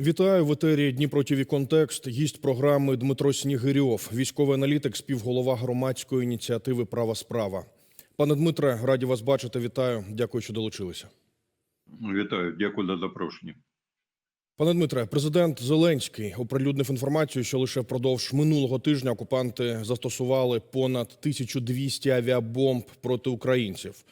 Вітаю в етері Дніпро ТІВІ Контекст. Гість програми Дмитро Снігирьов, військовий аналітик, співголова громадської ініціативи Права справа. Пане Дмитре, раді вас бачити. Вітаю. Дякую, що долучилися. Вітаю, дякую за запрошення. Пане Дмитре, президент Зеленський оприлюднив інформацію, що лише впродовж минулого тижня окупанти застосували понад 1200 авіабомб проти українців.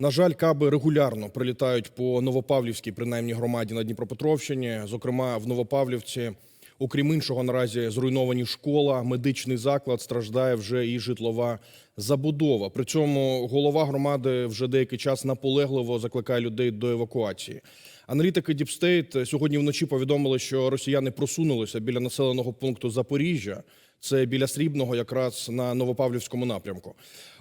На жаль, каби регулярно прилітають по Новопавлівській, принаймні громаді на Дніпропетровщині. Зокрема, в Новопавлівці, окрім іншого, наразі зруйновані школа, медичний заклад страждає вже і житлова забудова. При цьому голова громади вже деякий час наполегливо закликає людей до евакуації. Аналітики Діпстейт сьогодні вночі повідомили, що росіяни просунулися біля населеного пункту Запоріжжя. Це біля Срібного, якраз на Новопавлівському напрямку.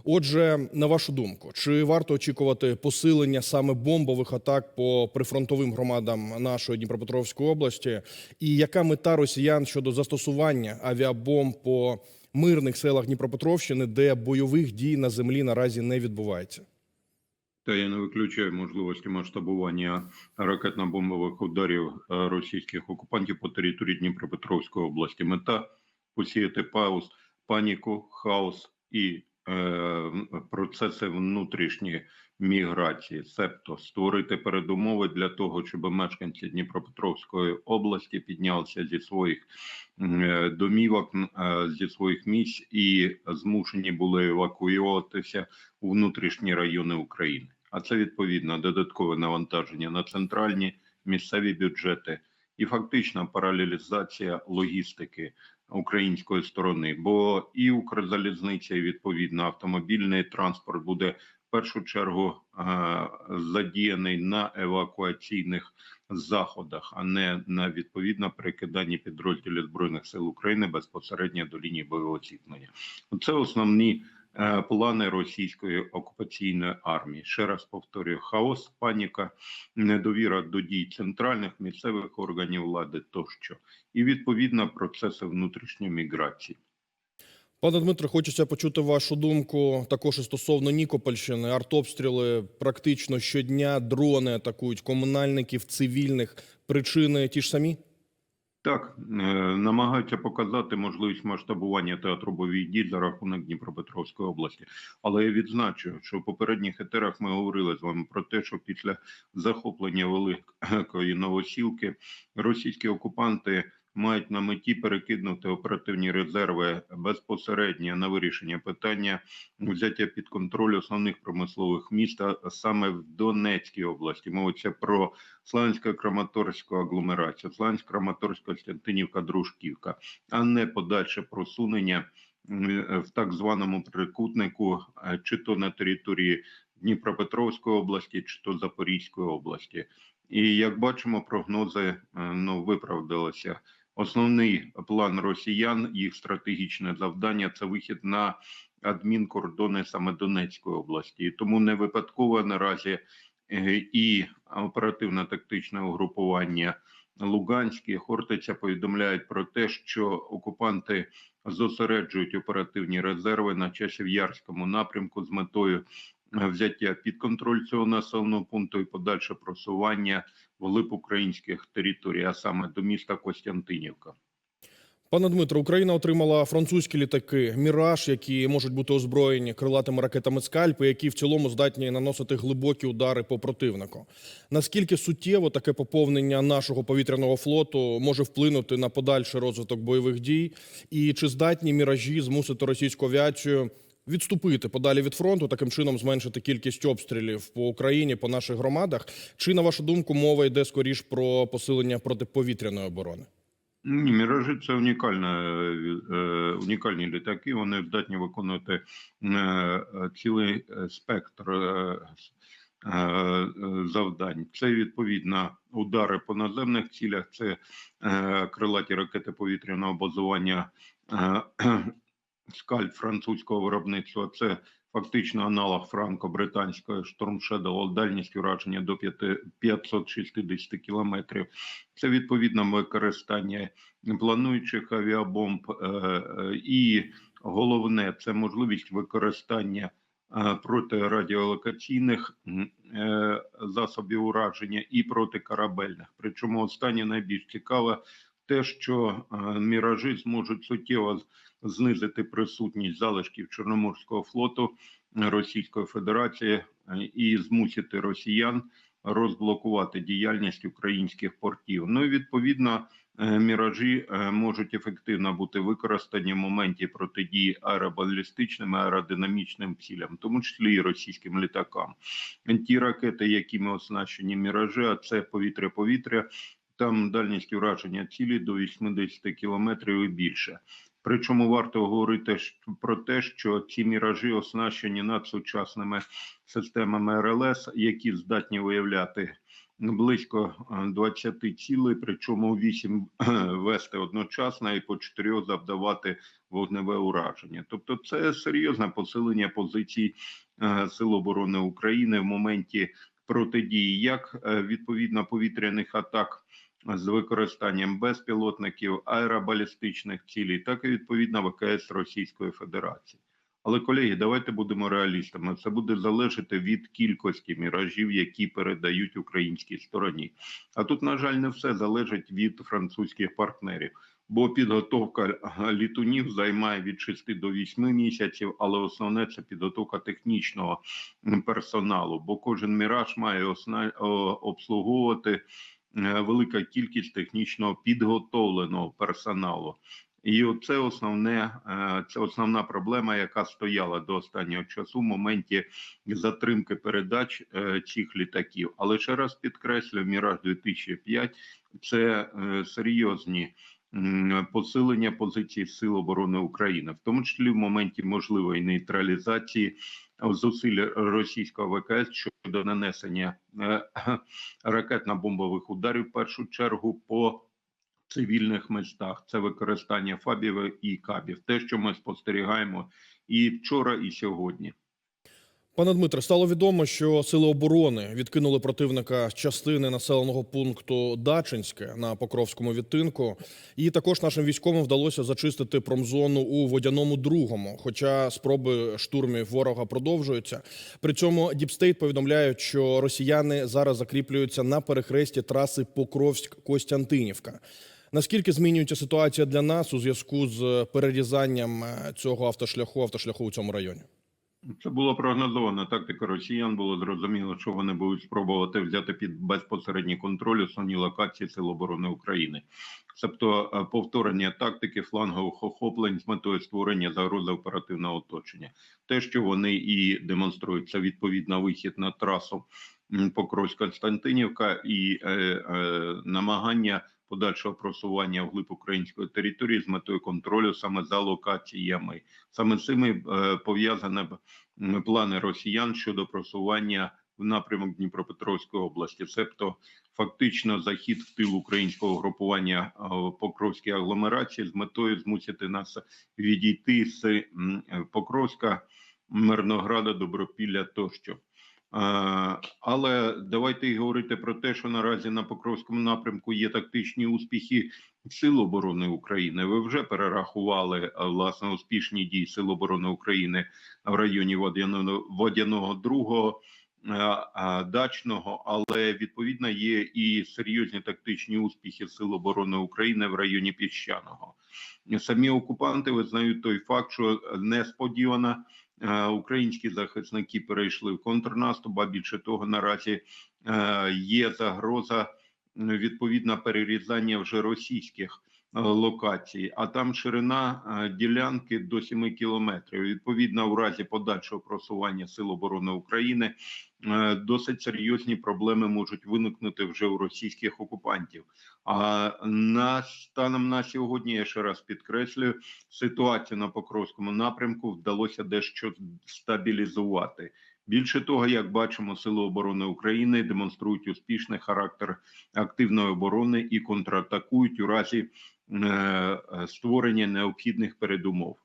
Отже, на вашу думку, чи варто очікувати посилення саме бомбових атак по прифронтовим громадам нашої Дніпропетровської області? І яка мета росіян щодо застосування авіабомб по мирних селах Дніпропетровщини, де бойових дій на землі наразі не відбувається? Та я не виключаю можливості масштабування ракетно-бомбових ударів е, російських окупантів по території Дніпропетровської області. Мета посіяти пауз, паніку, хаос і е, процеси внутрішньої міграції, себто створити передумови для того, щоб мешканці Дніпропетровської області піднялися зі своїх е, домівок, е, зі своїх місць і змушені були евакуюватися у внутрішні райони України. А це відповідно додаткове навантаження на центральні місцеві бюджети і фактична паралелізація логістики української сторони. Бо і Укрзалізниця, і відповідно автомобільний транспорт буде в першу чергу е, задіяний на евакуаційних заходах, а не на відповідно перекиданні підрозділів збройних сил України безпосередньо до лінії бойового зіткнення. Це основні плани російської окупаційної армії. Ще раз повторюю: хаос, паніка, недовіра до дій центральних місцевих органів влади тощо, і відповідно процеси внутрішньої міграції. Пане Дмитре, хочеться почути вашу думку також і стосовно Нікопольщини. Артобстріли практично щодня, дрони атакують комунальників, цивільних. Причини ті ж самі? Так, е, намагаються показати можливість масштабування театру бойових дій за рахунок Дніпропетровської області. Але я відзначу, що в попередніх етерах ми говорили з вами про те, що після захоплення великої новосілки російські окупанти мають на меті перекинути оперативні резерви безпосередньо на вирішення питання взяття під контроль основних промислових міст а саме в Донецькій області. Мовиться про Славянсько-Краматорську агломерацію, Славянсько-Краматорська Костянтинівка, Дружківка, а не подальше просунення в так званому трикутнику, е, чи то на території Дніпропетровської області, чи то Запорізької області. І як бачимо, прогнози е, ну виправдалися. Основний план росіян, їх стратегічне завдання це вихід на адмінкордони саме Донецької області. Тому не випадково наразі е, і оперативно-тактичне угрупування Луганське Хортиця повідомляють про те, що окупанти зосереджують оперативні резерви на Часів'ярському напрямку з метою взяття під контроль цього населеного пункту і подальше просування вглиб українських територій, а саме до міста Костянтинівка. Пане Дмитро, Україна отримала французькі літаки Міраж, які можуть бути озброєні крилатими ракетами «Скальпи», які в цілому здатні наносити глибокі удари по противнику. Наскільки суттєво таке поповнення нашого повітряного флоту може вплинути на подальший розвиток бойових дій? І чи здатні міражі змусити російську авіацію відступити подалі від фронту, таким чином зменшити кількість обстрілів по Україні, по наших громадах? Чи на вашу думку мова йде скоріш про посилення протиповітряної оборони? Ні, міражі це унікальна, е, унікальні літаки. Вони здатні виконувати е, цілий спектр е, завдань. Це відповідно удари по наземних цілях, це крилаті ракети повітряного базування скальп французького виробництва. Це фактично аналог франко-британської Shadow дальністю ураження до 5 560 кілометрів. Це відповідно використання плануючих авіабомб, е, е, і головне це можливість використання е, протирадіолокаційних засобів ураження і протикорабельних. Причому останнє найбільш цікаве те, що міражі зможуть суттєво знизити присутність залишків Чорноморського флоту Російської Федерації е, і змусити росіян розблокувати діяльність українських портів. Ну і відповідно е, міражі е, можуть ефективно бути використані в моменті протидії аеробалістичним аеродинамічним цілям, в тому числі і російським літакам. Ті ракети, якими оснащені міражі, а це повітря-повітря. Там дальність ураження цілі до 80 кілометрів і більше. Причому варто говорити про те, що ці міражі оснащені надсучасними системами РЛС, які здатні виявляти близько е, 20 цілей, причому 8 вести одночасно і по 4 завдавати вогневе ураження. Тобто, це серйозне посилення позицій е, Сил оборони України в моменті протидії, як е, відповідно повітряних атак з використанням безпілотників, аеробалістичних цілей, так і відповідно ВКС Російської Федерації. Але колеги, давайте будемо реалістами. Це буде залежати від кількості міражів, які передають українській стороні. А тут, на жаль, не все залежить від французьких партнерів. Бо підготовка літунів займає від 6 до 8 місяців, але основне це підготовка технічного персоналу. Бо кожен міраж має обслуговувати велика кількість технічно підготовленого персоналу. І це основне, е, це основна проблема, яка стояла до останнього часу в моменті затримки передач е, цих літаків. Але ще раз підкреслю, Міраж 2005 – це е, серйозні посилення позицій Сил оборони України, в тому числі в моменті можливої нейтралізації зусиль російського ВКС щодо нанесення е, ракетно-бомбових ударів в першу чергу по цивільних містах. Це використання фабів і кабів. Те, що ми спостерігаємо і вчора, і сьогодні. Пане Дмитре, стало відомо, що сили оборони відкинули противника з частини населеного пункту Дачинське на Покровському відтинку. І також нашим військовим вдалося зачистити промзону у водяному другому. Хоча спроби штурмів ворога продовжуються. При цьому Діпстейт повідомляють, що росіяни зараз закріплюються на перехресті траси Покровськ-Костянтинівка. Наскільки змінюється ситуація для нас у зв'язку з перерізанням е, цього автошляху, автошляху у цьому районі? Це було прогнозовано. Тактика росіян було зрозуміло, що вони будуть спробувати взяти під безпосередній контроль основні локації Сил оборони України, тобто е, повторення тактики флангових охоплень з метою створення загрози оперативного оточення. Те, що вони і демонструють, це відповідно вихід на трасу м, Покровськ-Константинівка і е, е, намагання подальшого просування вглиб української території з метою контролю саме за локаціями. Саме з цими е, пов'язані плани росіян щодо просування в напрямок Дніпропетровської області, себто фактично захід в тил українського групування е, Покровській агломерації з метою змусити нас відійти з е, Покровська, Мирнограда, Добропілля тощо. Але давайте й говорити про те, що наразі на Покровському напрямку є тактичні успіхи Сил оборони України. Ви вже перерахували власне успішні дії Сил оборони України в районі Водяного, Водяного другого дачного, але відповідно є і серйозні тактичні успіхи Сил оборони України в районі Піщаного. Самі окупанти визнають той факт, що несподівано е, українські захисники перейшли в контрнаступ. А більше того, наразі е, є загроза відповідна перерізання вже російських е, локацій, а там ширина е, ділянки до 7 кілометрів. Відповідно, у разі подальшого просування Сил оборони України е, досить серйозні проблеми можуть виникнути вже у російських окупантів. А на станом на сьогодні, я ще раз підкреслюю, ситуацію на Покровському напрямку вдалося дещо стабілізувати. Більше того, як бачимо, сили оборони України демонструють успішний характер активної оборони і контратакують у разі створення необхідних передумов.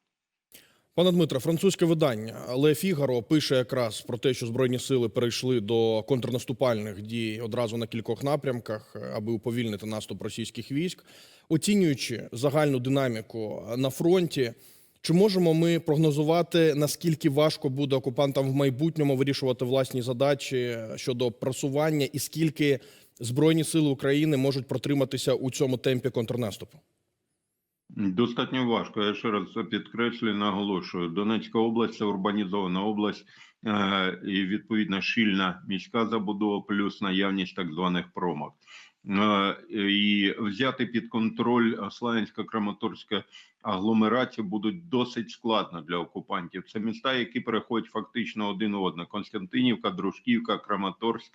Пане Дмитре, французьке видання Ле Фігаро пише якраз про те, що збройні сили перейшли до контрнаступальних дій одразу на кількох напрямках, е, аби уповільнити наступ російських військ, оцінюючи загальну динаміку на фронті. Чи можемо ми прогнозувати, наскільки важко буде окупантам в майбутньому вирішувати власні задачі щодо просування, і скільки збройні сили України можуть протриматися у цьому темпі контрнаступу? Достатньо важко. Я ще раз підкреслюю, наголошую. Донецька область це урбанізована область е, і відповідно щільна міська забудова, плюс наявність так званих промок. Е, і взяти під контроль Славянсько-Краматорська агломерацію будуть досить складно для окупантів. Це міста, які переходять фактично один одне: Константинівка, Дружківка, Краматорськ,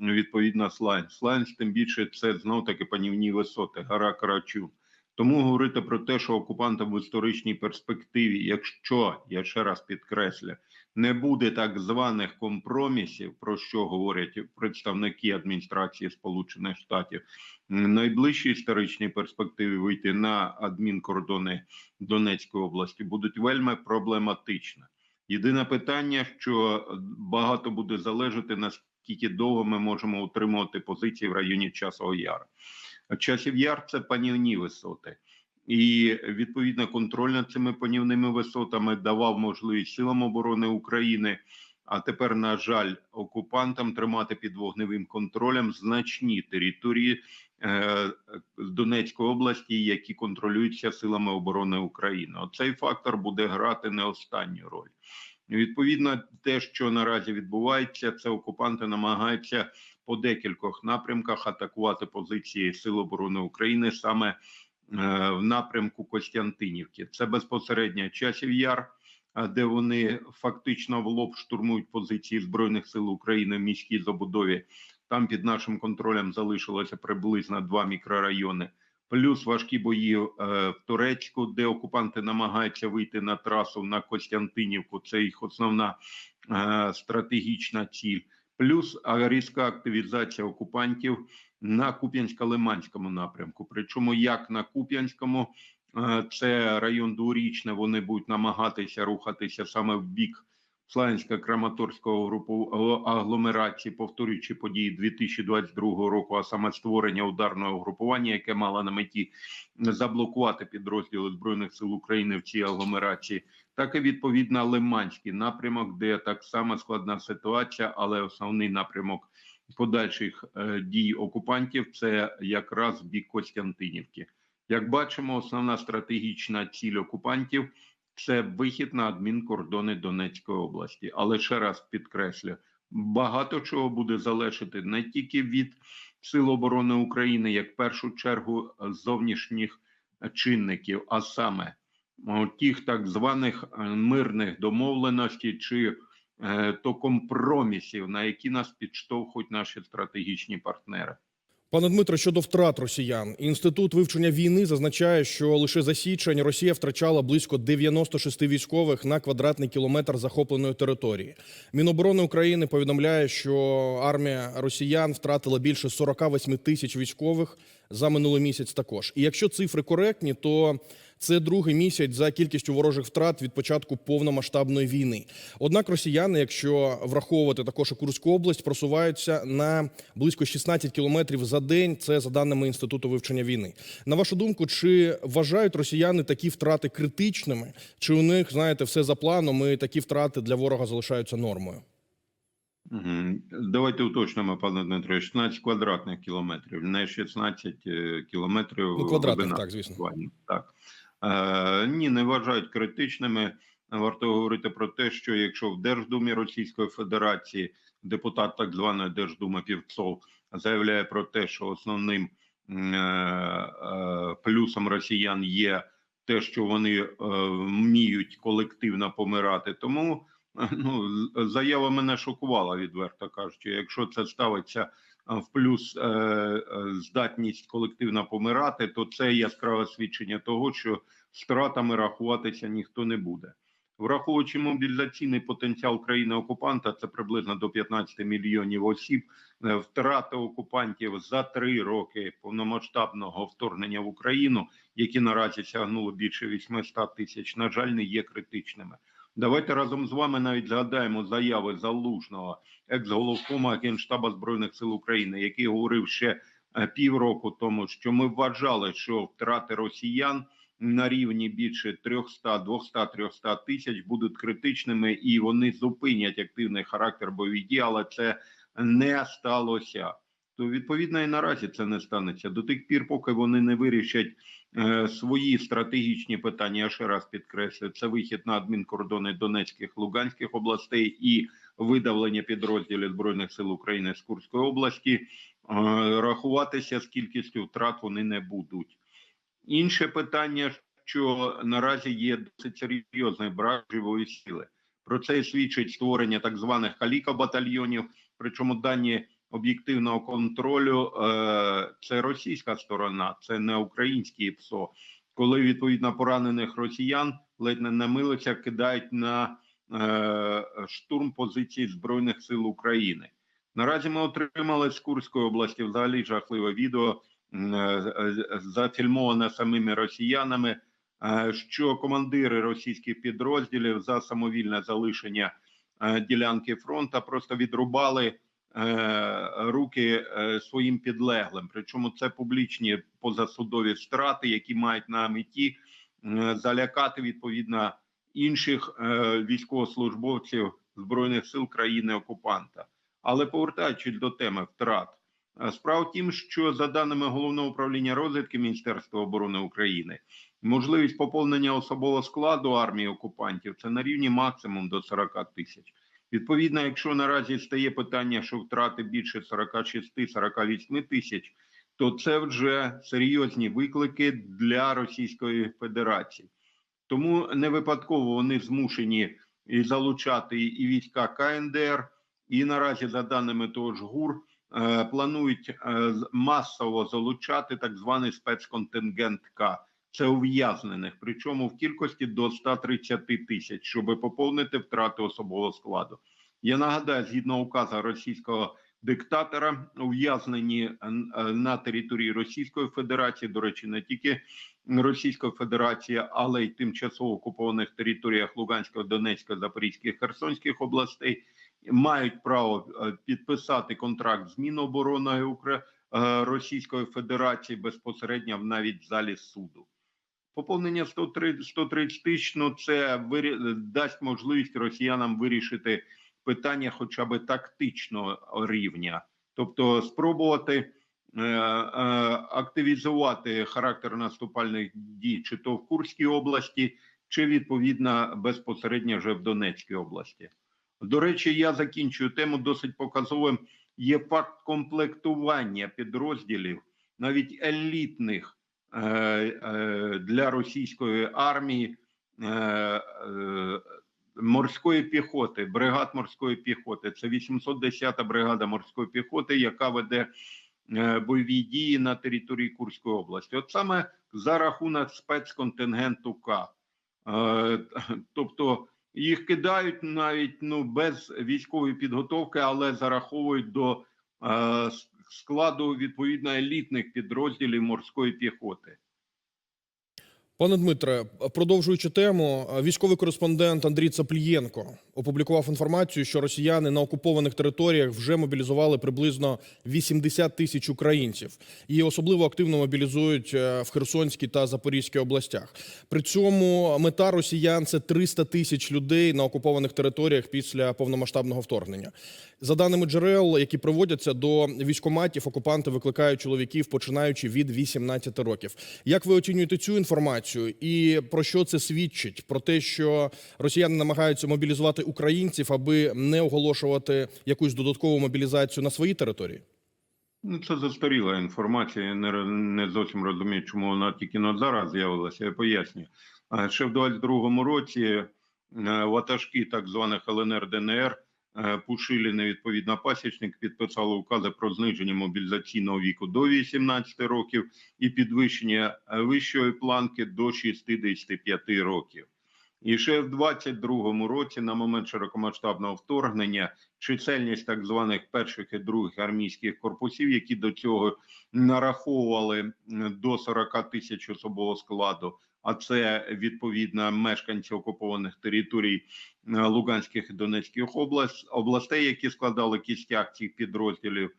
відповідно Славянськ. Славянськ, тим більше це знов таки панівні висоти, гора Карачун. Тому говорити про те, що окупантам в історичній перспективі, якщо я ще раз підкреслю, не буде так званих компромісів, про що говорять представники адміністрації Сполучених Штатів, найближчій історичній перспективі вийти на адмінкордони Донецької області будуть вельми проблематично. Єдине питання, що багато буде залежати наскільки довго ми можемо утримувати позиції в районі Часового Яру. Часів яр це панівні висоти, і відповідно контроль над цими панівними висотами давав можливість силам оборони України. А тепер, на жаль, окупантам тримати під вогневим контролем значні території е, Донецької області, які контролюються силами оборони України. Оцей фактор буде грати не останню роль. Відповідно, те, що наразі відбувається, це окупанти намагаються по декількох напрямках атакувати позиції Сил оборони України саме в напрямку Костянтинівки. Це безпосередньо часів яр, е, де вони фактично в лоб штурмують позиції збройних сил України в міській забудові. Там під нашим контролем залишилося приблизно два мікрорайони. Плюс важкі бої е, в Турецьку, де окупанти намагаються вийти на трасу на Костянтинівку. Це їх основна е, стратегічна ціль. Плюс різка активізація окупантів на Куп'янсько-Лиманському напрямку. Причому як на Куп'янському, е, це район дворічне, вони будуть намагатися рухатися саме в бік Славянсько-Краматорського групу агломерації, повторюючи події 2022 року, а саме створення ударного групування, яке мало на меті заблокувати підрозділи збройних сил України в цій агломерації, так і відповідно Лиманський напрямок, де так само складна ситуація, але основний напрямок подальших е, дій окупантів це якраз бік Костянтинівки. Як бачимо, основна стратегічна ціль окупантів це вихід на адмінкордони Донецької області. Але ще раз підкреслю, багато чого буде залежати не тільки від Сил оборони України, як в першу чергу зовнішніх чинників, а саме тих так званих е, мирних домовленостей чи е, то компромісів, на які нас підштовхують наші стратегічні партнери. Пане Дмитро, щодо втрат росіян, інститут вивчення війни зазначає, що лише за січень Росія втрачала близько 96 військових на квадратний кілометр захопленої території. Міноборони України повідомляє, що армія росіян втратила більше 48 тисяч військових за минулий місяць. Також, і якщо цифри коректні, то це другий місяць за кількістю ворожих втрат від початку повномасштабної війни. Однак росіяни, якщо враховувати також і Курську область, просуваються на близько 16 кілометрів за день. Це за даними інституту вивчення війни. На вашу думку, чи вважають росіяни такі втрати критичними? Чи у них знаєте все за планом? і такі втрати для ворога залишаються нормою? Давайте уточнимо, пане Дмитро, 16 квадратних кілометрів, не 16 е, кілометрів. Ну, квадратних, так, звісно. Так. Е, ні, не вважають критичними. Варто говорити про те, що якщо в Держдумі Російської Федерації депутат так званої Держдуми Півцов заявляє про те, що основним е, е, плюсом росіян є те, що вони вміють колективно помирати, тому ну, заява мене шокувала, відверто кажучи. Якщо це ставиться в плюс е, е, здатність колективно помирати, то це яскраве свідчення того, що стратами рахуватися ніхто не буде. Враховуючи мобілізаційний потенціал країни-окупанта, це приблизно до 15 мільйонів осіб. е, Втрати окупантів за три роки повномасштабного вторгнення в Україну, які наразі сягнули більше 800 тисяч, на жаль, не є критичними. Давайте разом з вами навіть згадаємо заяви залужного екс-головкома Генштаба збройних сил України, який говорив ще е, півроку тому, що ми вважали, що втрати росіян на рівні більше 300, 200, 300 тисяч будуть критичними і вони зупинять активний характер бойових дій, але це не сталося. То відповідно і наразі це не станеться до тих пір, поки вони не вирішать свої стратегічні питання. Я ще раз підкреслю, це вихід на адмінкордони Донецьких Луганських областей і видавлення підрозділів збройних сил України з Курської області. Е, рахуватися з кількістю втрат вони не будуть. Інше питання, що наразі є досить серйозний брак живої сили. Про це свідчить створення так званих каліка-батальйонів. Причому дані об'єктивного контролю е, це російська сторона, це не українські ПСО. Коли відповідно поранених росіян ледь не на милицях кидають на е, штурм позицій збройних сил України. Наразі ми отримали з Курської області взагалі жахливе відео е, зафільмоване самими росіянами. Що командири російських підрозділів за самовільне залишення ділянки фронту просто відрубали руки е, своїм підлеглим. Причому це публічні позасудові страти, які мають на меті е, залякати відповідно інших е, військовослужбовців збройних сил країни окупанта. Але повертаючись до теми втрат, е, справа в тім, що за даними головного управління розвідки Міністерства оборони України, можливість поповнення особового складу армії окупантів це на рівні максимум до 40 тисяч. Відповідно, якщо наразі стає питання, що втрати більше 46-48 тисяч, то це вже серйозні виклики для Російської Федерації. Тому не випадково вони змушені і залучати і війська КНДР, і наразі, за даними того ж ГУР, е, планують е, масово залучати так званий спецконтингент К. Це ув'язнених, причому в кількості до 130 тисяч, щоб поповнити втрати особового складу. Я нагадаю, згідно указу російського диктатора, ув'язнені е, е, на території Російської Федерації, до речі, не тільки Російської Федерації, але й тимчасово окупованих територіях Луганської, Донецької, Запорізької, Херсонських областей мають право е, підписати контракт з е, Російської Федерації безпосередньо навіть в залі суду. Поповнення 130 130 тисяч ну, це вирі- дасть можливість росіянам вирішити питання хоча б тактичного рівня, тобто спробувати е, е, активізувати характер наступальних дій, чи то в Курській області, чи відповідно безпосередньо вже в Донецькій області. До речі, я закінчую тему досить показовим. Є факт комплектування підрозділів, навіть елітних для російської армії е, е, морської піхоти, бригад морської піхоти. Це 810-та бригада морської піхоти, яка веде е, бойові дії на території Курської області. От саме за рахунок спецконтингенту К. Е, тобто їх кидають навіть ну без військової підготовки, але зараховують до е, складу відповідно елітних підрозділів морської піхоти. Пане Дмитре, продовжуючи тему, військовий кореспондент Андрій Цаплієнко опублікував інформацію, що росіяни на окупованих територіях вже мобілізували приблизно 80 тисяч українців і особливо активно мобілізують е, в Херсонській та Запорізькій областях. При цьому мета росіян це 300 тисяч людей на окупованих територіях після повномасштабного вторгнення. За даними джерел, які проводяться до військоматів, окупанти викликають чоловіків, починаючи від 18 років. Як ви оцінюєте цю інформацію, і про що це свідчить? Про те, що росіяни намагаються мобілізувати українців, аби не оголошувати якусь додаткову мобілізацію на своїй території? Ну, це застаріла інформація. Я не, не зовсім розумію, чому вона тільки на зараз з'явилася. Я пояснюю. А Ще в 22-му році е, ватажки так званих ЛНР ДНР е, Пушилін відповідно пасічник підписали укази про зниження мобілізаційного віку до 18 років і підвищення е, вищої планки до 65 років. І ще в 22-му році, на момент широкомасштабного вторгнення, чисельність так званих перших і других армійських корпусів, які до цього нараховували до 40 тисяч особового складу. А це відповідно мешканці окупованих територій е, Луганських і Донецьких областей, які складали кістяк цих підрозділів, е,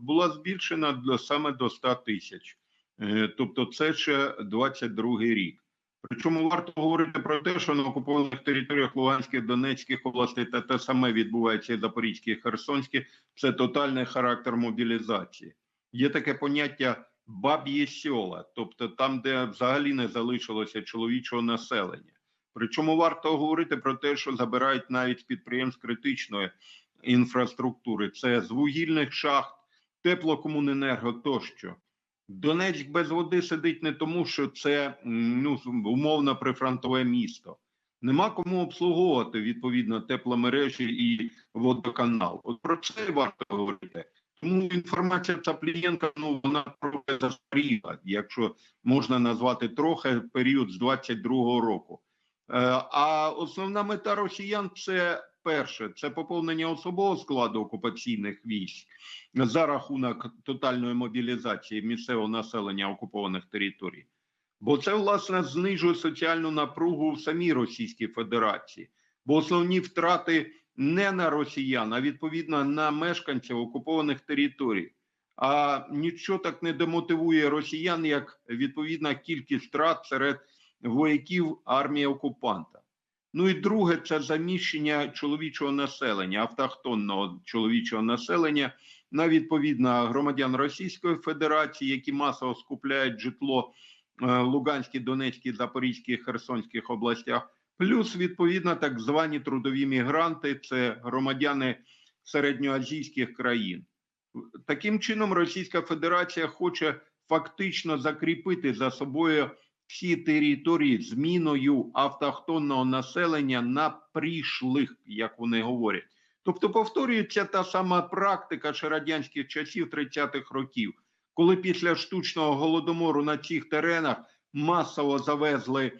була збільшена саме до 100 тисяч. Е, Тобто, це ще 22-й рік. Причому варто говорити про те, що на окупованих територіях Луганської, Донецьких областей та те саме відбувається і Запорізькій, і Херсонській. Це тотальний характер мобілізації. Є таке поняття баб'є сьола, тобто там, де взагалі не залишилося чоловічого населення. Причому варто говорити про те, що забирають навіть підприємств критичної інфраструктури. Це з вугільних шахт, теплокомуненерго тощо. Донецьк без води сидить не тому, що це ну, умовно прифронтове місто. Нема кому обслуговувати відповідно тепломережі і водоканал. От про це варто говорити. Тому інформація Цаплієнка, ну вона трохи застаріла, якщо можна назвати трохи період з 22-го року. Е, А основна мета росіян це перше, це поповнення особового складу окупаційних військ за рахунок тотальної мобілізації місцевого населення окупованих територій. Бо це власне знижує соціальну напругу в самій Російській Федерації, бо основні втрати не на росіян, а відповідно на мешканців окупованих територій. А нічого так не демотивує росіян, як відповідна кількість втрат серед вояків армії окупанта. Ну і друге, це заміщення чоловічого населення, автохтонного чоловічого населення на відповідно громадян Російської Федерації, які масово скупляють житло е, в Луганській, Донецькій, Запорізькій, Херсонських областях, плюс відповідно так звані трудові мігранти, це громадяни середньоазійських країн. Таким чином, Російська Федерація хоче фактично закріпити за собою всі території зміною автохтонного населення на прийшлих, як вони говорять. Тобто повторюється та сама практика ще радянських часів 30-х років, коли після штучного голодомору на цих теренах масово завезли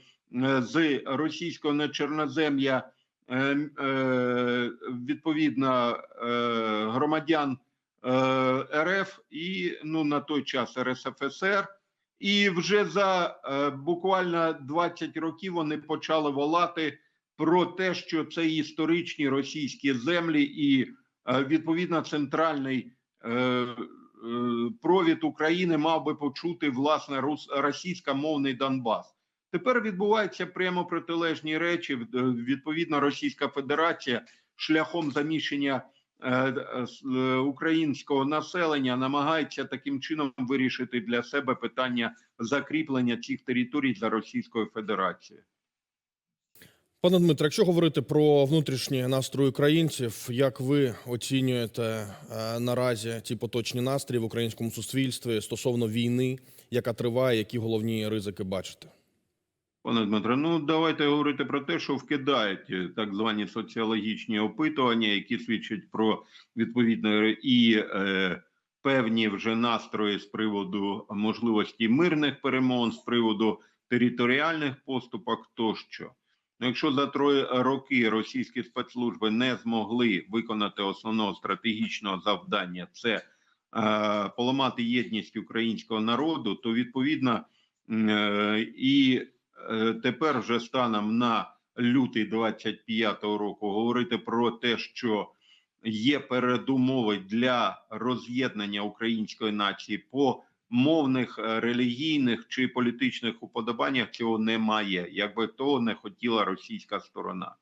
з російського на Чорнозем'я е, е, відповідно е, громадян е, РФ і ну на той час РСФСР. І вже за е, буквально 20 років вони почали волати про те, що це історичні російські землі, і е, відповідно центральний е, е, провід України мав би почути власне російськомовний Донбас. Тепер відбуваються прямо протилежні речі. Е, Відповідно, Російська Федерація шляхом заміщення е, е, українського населення намагається таким чином вирішити для себе питання закріплення цих територій за Російською Федерацією. Пане Дмитро, якщо говорити про внутрішні настрої українців, як ви оцінюєте наразі ті поточні настрої в українському суспільстві стосовно війни, яка триває, які головні ризики бачите? Пане Дмитро, ну давайте говорити про те, що вкидають е, так звані соціологічні опитування, які свідчать про відповідно і е, певні вже настрої з приводу можливості мирних перемовин, з приводу територіальних поступок тощо. Ну, якщо за три роки російські спецслужби не змогли виконати основного стратегічного завдання, це е, поламати єдність українського народу, то відповідно е, і тепер вже станом на лютий 25-го року говорити про те, що є передумови для роз'єднання української нації по мовних, е, релігійних чи політичних уподобаннях цього немає, якби того не хотіла російська сторона.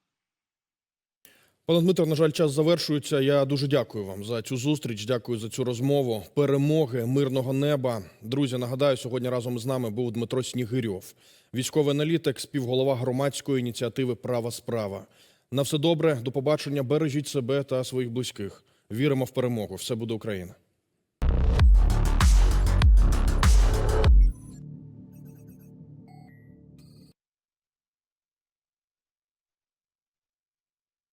Пане Дмитро, на жаль, час завершується. Я дуже дякую вам за цю зустріч. Дякую за цю розмову. Перемоги, мирного неба. Друзі, нагадаю, сьогодні разом з нами був Дмитро Снігирьов, військовий аналітик, співголова громадської ініціативи Права справа. На все добре, до побачення. Бережіть себе та своїх близьких. Віримо в перемогу. Все буде Україна.